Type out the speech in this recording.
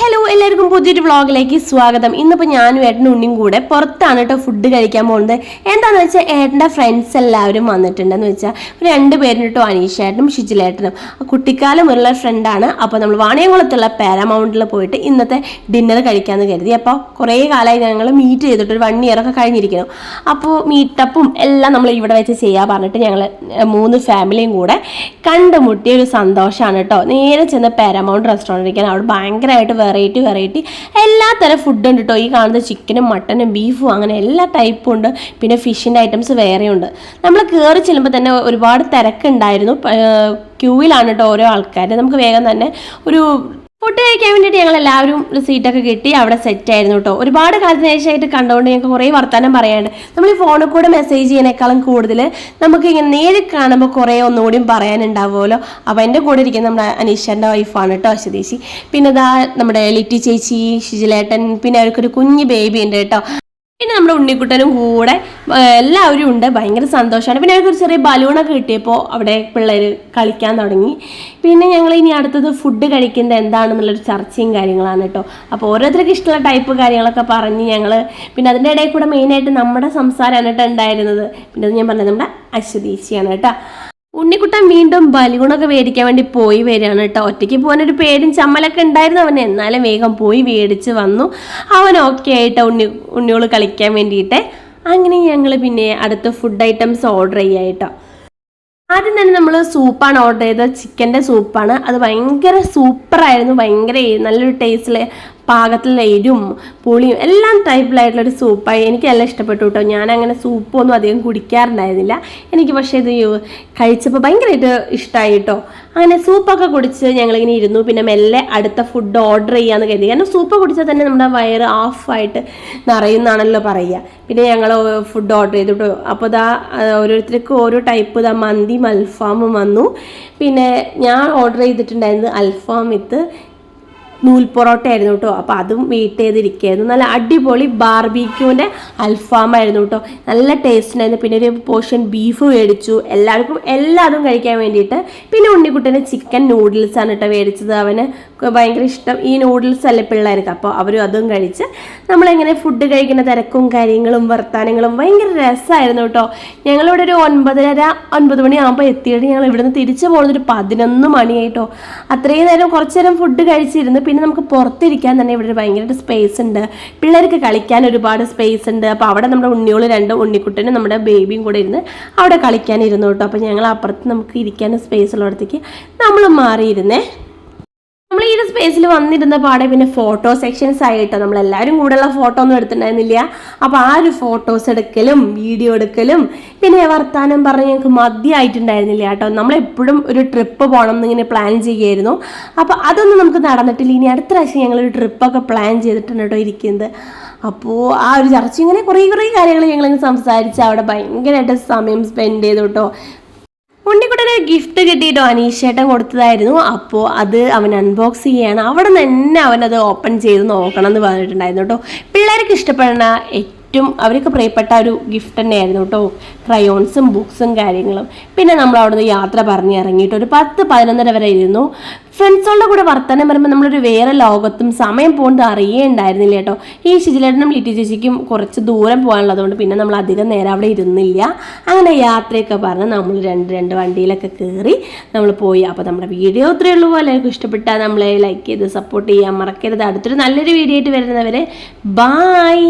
Hello എല്ലാവർക്കും പുതിയൊരു വ്ളോഗിലേക്ക് സ്വാഗതം. ഇന്നിപ്പോൾ ഞാനും ഏട്ടനും ഉണ്ണിയും കൂടെ പുറത്താണ് കേട്ടോ ഫുഡ് കഴിക്കാൻ പോകുന്നത്. എന്താണെന്ന് വെച്ചാൽ ഏട്ടന്റെ ഫ്രണ്ട്സ് എല്ലാവരും വന്നിട്ടുണ്ടെന്ന് വെച്ചാൽ രണ്ട് പേരും കേട്ടോ അനീഷേട്ടനും ഷിജിലേട്ടനും. കുട്ടിക്കാലം മുതലുള്ള ഫ്രണ്ടാണ് അപ്പോൾ നമ്മൾ വാണിയംകുളത്തുള്ള പാരമൗണ്ടിൽ പോയിട്ട് ഇന്നത്തെ ഡിന്നർ കഴിക്കാമെന്ന് കരുതി. അപ്പോൾ കുറേ കാലമായി ഞങ്ങൾ മീറ്റ് ചെയ്തിട്ട് ഒരു വൺ ഇയറൊക്കെ കഴിഞ്ഞിരിക്കണം അപ്പോൾ മീറ്റപ്പും എല്ലാം നമ്മൾ ഇവിടെ വെച്ച് ചെയ്യാൻ പറഞ്ഞിട്ട് ഞങ്ങൾ മൂന്ന് ഫാമിലിയും കൂടെ കണ്ടുമുട്ടിയ ഒരു സന്തോഷമാണ് കേട്ടോ നേരെ ചെന്ന് പാരാമൗണ്ട് റെസ്റ്റോറന്റിൽ അവിടെ ഭയങ്കരമായിട്ട് വെറൈറ്റി വെറൈറ്റി എല്ലാ തരം ഫുഡ് ഉണ്ട് കേട്ടോ ഈ കാണുന്ന ചിക്കനും മട്ടനും ബീഫും അങ്ങനെ എല്ലാ ടൈപ്പും ഉണ്ട്. പിന്നെ ഫിഷിന്റെ ഐറ്റംസ് വേറെയുണ്ട് നമ്മൾ കയറി ചെല്ലുമ്പോൾ തന്നെ ഒരുപാട് തിരക്കുണ്ടായിരുന്നു. ക്യൂവിലാണ് കേട്ടോ ഓരോ ആൾക്കാർ നമുക്ക് വേഗം തന്നെ ഒരു ഫുഡ് കഴിക്കാൻ വേണ്ടിയിട്ട് ഞങ്ങൾ എല്ലാവരും ഒരു സീറ്റൊക്കെ കിട്ടി അവിടെ സെറ്റ് ആയിരുന്നു കേട്ടോ ഒരുപാട് കാലത്തിന് ശേഷമായിട്ട് കണ്ടുകൊണ്ട് ഞങ്ങൾക്ക് കുറേ വർത്തമാനം പറയാണ്ട് നമ്മൾ ഈ ഫോണിൽ കൂടെ മെസ്സേജ് ചെയ്യുന്നേക്കാളും കൂടുതൽ നമുക്ക് ഇങ്ങനെ നേരിൽ കാണുമ്പോൾ കുറേ ഒന്നുകൂടിയും പറയാനുണ്ടാവുമല്ലോ. അപ്പോൾ എന്റെ കൂടെ ഇരിക്കുന്ന നമ്മുടെ അനീഷന്റെ വൈഫാണ് കേട്ടോ അശ്വതീശി. പിന്നെ ഇതാ നമ്മുടെ ലിറ്റി ചേച്ചി ഷിജിലേട്ടൻ പിന്നെ അവർക്കൊരു കുഞ്ഞ് ബേബി ഉണ്ട് കേട്ടോ പിന്നെ നമ്മുടെ ഉണ്ണിക്കുട്ടനും കൂടെ എല്ലാവരും ഉണ്ട്. ഭയങ്കര സന്തോഷമാണ്. പിന്നെ ഒരു ചെറിയ ബലൂണൊക്കെ കിട്ടിയപ്പോൾ അവിടെ പിള്ളേർ കളിക്കാൻ തുടങ്ങി. പിന്നെ ഞങ്ങൾ ഇനി അടുത്തത് ഫുഡ് കഴിക്കുന്നത് എന്താണെന്നുള്ളൊരു ചർച്ചയും കാര്യങ്ങളാണ് കേട്ടോ. അപ്പോൾ ഓരോരുത്തർക്ക് ഇഷ്ടമുള്ള ടൈപ്പ് കാര്യങ്ങളൊക്കെ പറഞ്ഞ് ഞങ്ങൾ പിന്നെ അതിന്റെ ഇടയിൽ കൂടെ മെയിനായിട്ട് നമ്മുടെ സംസാരമാണ് കേട്ടോ ഉണ്ടായിരുന്നത്. പിന്നെ ഞാൻ പറഞ്ഞത് നമ്മുടെ അശ്വതീശിയാണ് കേട്ടോ. ഉണ്ണിക്കുട്ടൻ വീണ്ടും ബലൂണൊക്കെ മേടിക്കാൻ വേണ്ടി പോയി വരികയാണ് കേട്ടോ. ഒറ്റയ്ക്ക് ഒരു പേരും ചമ്മലൊക്കെ ഉണ്ടായിരുന്നു. അവന് എന്നാലും വേഗം പോയി മേടിച്ച് വന്നു. അവൻ ഓക്കെ ആയിട്ട് ഉണ്ണി ഉണ്ണിയോൾ കളിക്കാൻ വേണ്ടിയിട്ട്. അങ്ങനെ ഞങ്ങൾ പിന്നെ അടുത്ത ഫുഡ് ഐറ്റംസ് ഓർഡർ ചെയ്യാം കേട്ടോ ആദ്യം തന്നെ നമ്മൾ സൂപ്പാണ് ഓർഡർ ചെയ്തത്. ചിക്കന്റെ സൂപ്പാണ് അത് ഭയങ്കര സൂപ്പറായിരുന്നു ഭയങ്കര നല്ലൊരു ടേസ്റ്റിൽ പാകത്തിലുള്ള എരിവും പുളിയും എല്ലാം ടൈപ്പിലായിട്ടുള്ളൊരു സൂപ്പായി എനിക്ക് എല്ലാം ഇഷ്ടപ്പെട്ടു കേട്ടോ. ഞാൻ അങ്ങനെ സൂപ്പൊന്നും അധികം കുടിക്കാറുണ്ടായിരുന്നില്ല. എനിക്ക് പക്ഷേ ഇത് കഴിച്ചപ്പോൾ ഭയങ്കരമായിട്ട് ഇഷ്ടമായി കേട്ടോ. അങ്ങനെ സൂപ്പൊക്കെ കുടിച്ച് ഞങ്ങളിങ്ങനെ ഇരുന്നു. പിന്നെ മെല്ലെ അടുത്ത ഫുഡ് ഓർഡർ ചെയ്യാമെന്ന് കരുതി. കാരണം സൂപ്പ് കുടിച്ചാൽ തന്നെ നമ്മുടെ വയറ് ഓഫായിട്ട് നിറയുന്നാണല്ലോ പറയുക. പിന്നെ ഞങ്ങൾ ഫുഡ് ഓർഡർ ചെയ്തു കേട്ടോ അപ്പോൾ ഇതാ ഓരോരുത്തർക്ക് ഓരോ ടൈപ്പ് ഇതാ മന്തി അൽഫാമും വന്നു. പിന്നെ ഞാൻ ഓർഡർ ചെയ്തിട്ടുണ്ടായിരുന്നത് അൽഫാം വിത്ത് നൂൽ പൊറോട്ട ആയിരുന്നു കേട്ടോ. അപ്പോൾ അതും വെയിറ്റ് ചെയ്തിരിക്കുകയായിരുന്നു. നല്ല അടിപൊളി ബാർബിക്യൂവിന്റെ അൽഫാമായിരുന്നു കേട്ടോ. നല്ല ടേസ്റ്റ് ഉണ്ടായിരുന്നു. പിന്നെ ഒരു പോർഷൻ ബീഫ് മേടിച്ചു. എല്ലാവർക്കും എല്ലാതും കഴിക്കാൻ വേണ്ടിയിട്ട്. പിന്നെ ഉണ്ണിക്കുട്ടന് ചിക്കൻ നൂഡിൽസ് ആണ് കേട്ടോ മേടിച്ചത്. അവന് ഭയങ്കര ഇഷ്ടം. ഈ നൂഡിൽസ് അല്ലേ പിള്ളേർക്ക്. അപ്പോൾ അവരും അതും കഴിച്ച് നമ്മളിങ്ങനെ ഫുഡ് കഴിക്കുന്ന തിരക്കും കാര്യങ്ങളും വർത്താനങ്ങളും ഭയങ്കര രസമായിരുന്നു കേട്ടോ. ഞങ്ങളിവിടെ ഒരു ഒൻപതര ഒൻപത് മണിയാകുമ്പോൾ എത്തിയിട്ട് ഞങ്ങൾ ഇവിടുന്ന് തിരിച്ചു പോകുന്നത് ഒരു പതിനൊന്ന് മണിയായിട്ടോ. അത്രയും നേരം കുറച്ച് നേരം ഫുഡ് കഴിച്ചിരുന്നു പിന്നെ നമുക്ക് പുറത്തിരിക്കാൻ തന്നെ ഇവിടെ ഒരു ഭയങ്കര സ്പേസ് ഉണ്ട്. പിള്ളേർക്ക് കളിക്കാൻ ഒരുപാട് സ്പേസ് ഉണ്ട്. അപ്പോൾ അവിടെ നമ്മുടെ ഉണ്ണിയോൾ രണ്ട് ഉണ്ണിക്കുട്ടനും നമ്മുടെ ബേബിയും കൂടെ ഇരുന്ന് അവിടെ കളിക്കാനിരുന്നു കേട്ടോ. അപ്പോൾ ഞങ്ങൾ അപ്പുറത്ത് നമുക്ക് ഇരിക്കാൻ സ്പേസ് ഉള്ളിടത്തേക്ക് നമ്മൾ മാറിയിരുന്നേ. നമ്മൾ ഈ ഒരു സ്പേസിൽ വന്നിരുന്ന പാടെ പിന്നെ ഫോട്ടോ സെക്ഷൻസ് ആയിട്ടോ നമ്മൾ എല്ലാവരും കൂടെയുള്ള ഫോട്ടോ ഒന്നും എടുത്തിട്ടുണ്ടായിരുന്നില്ല. അപ്പോൾ ആ ഒരു ഫോട്ടോസ് എടുക്കലും വീഡിയോ എടുക്കലും പിന്നെ വർത്താനം പറഞ്ഞ് ഞങ്ങൾക്ക് മതിയായിട്ടുണ്ടായിരുന്നില്ല കേട്ടോ. നമ്മളെപ്പോഴും ഒരു ട്രിപ്പ് പോകണം എന്നിങ്ങനെ പ്ലാൻ ചെയ്യുമായിരുന്നു. അപ്പോൾ അതൊന്നും നമുക്ക് നടന്നിട്ടില്ല. ഇനി അടുത്ത പ്രാവശ്യം ഞങ്ങളൊരു ട്രിപ്പൊക്കെ പ്ലാൻ ചെയ്തിട്ടുണ്ട് കേട്ടോ ഇരിക്കുന്നത്. അപ്പോൾ ആ ഒരു ചർച്ച ഇങ്ങനെ കുറേ കുറേ കാര്യങ്ങൾ ഞങ്ങളിങ്ങനെ സംസാരിച്ച് അവിടെ ഭയങ്കരമായിട്ട് സമയം സ്പെൻഡ് ചെയ്തു കേട്ടോ. ഉണ്ണിക്കുട്ടന് ഗിഫ്റ്റ് കിട്ടിയിട്ടോ അനീഷേട്ടൻ കൊടുത്തതായിരുന്നു. അപ്പോൾ അത് അവൻ അൺബോക്സ് ചെയ്യാണ്. അവിടെ നിന്ന് തന്നെ അവനത് ഓപ്പൺ ചെയ്ത് നോക്കണം എന്ന് പറഞ്ഞിട്ടുണ്ടായിരുന്നു കേട്ടോ. പിള്ളേർക്ക് ഇഷ്ടപ്പെടുന്ന ഏറ്റവും അവർക്ക് പ്രിയപ്പെട്ട ഒരു ഗിഫ്റ്റ് തന്നെയായിരുന്നു കേട്ടോ. ക്രയോൺസും ബുക്സും കാര്യങ്ങളും. പിന്നെ നമ്മൾ അവിടുന്ന് യാത്ര പറഞ്ഞ് ഇറങ്ങിയിട്ട് ഒരു പത്ത് പതിനൊന്നര വരെ ഇരുന്നു. ഫ്രണ്ട്സുകളുടെ കൂടെ വർത്തമാനം പറയുമ്പോൾ നമ്മളൊരു വേറെ ലോകത്തും സമയം പോകുന്നത് അറിയേണ്ടായിരുന്നില്ല കേട്ടോ. ഈ ശിജിലേട്ടനും ലിറ്റി ചേച്ചിക്കും കുറച്ച് ദൂരം പോകാനുള്ളതുകൊണ്ട് പിന്നെ നമ്മൾ അധികം നേരം അവിടെ ഇരുന്നില്ല. അങ്ങനെ യാത്രയൊക്കെ പറഞ്ഞ് നമ്മൾ രണ്ട് രണ്ട് വണ്ടിയിലൊക്കെ കയറി നമ്മൾ പോയി. അപ്പോൾ നമ്മുടെ വീഡിയോ ഇത്രയേ ഉള്ളൂ. പോലെ ഇഷ്ടപ്പെട്ടാൽ നമ്മളെ ലൈക്ക് ചെയ്ത് സപ്പോർട്ട് ചെയ്യാൻ മറക്കരുത്. അടുത്തൊരു നല്ലൊരു വീഡിയോ ആയിട്ട് വരുന്നവരെ ബായ്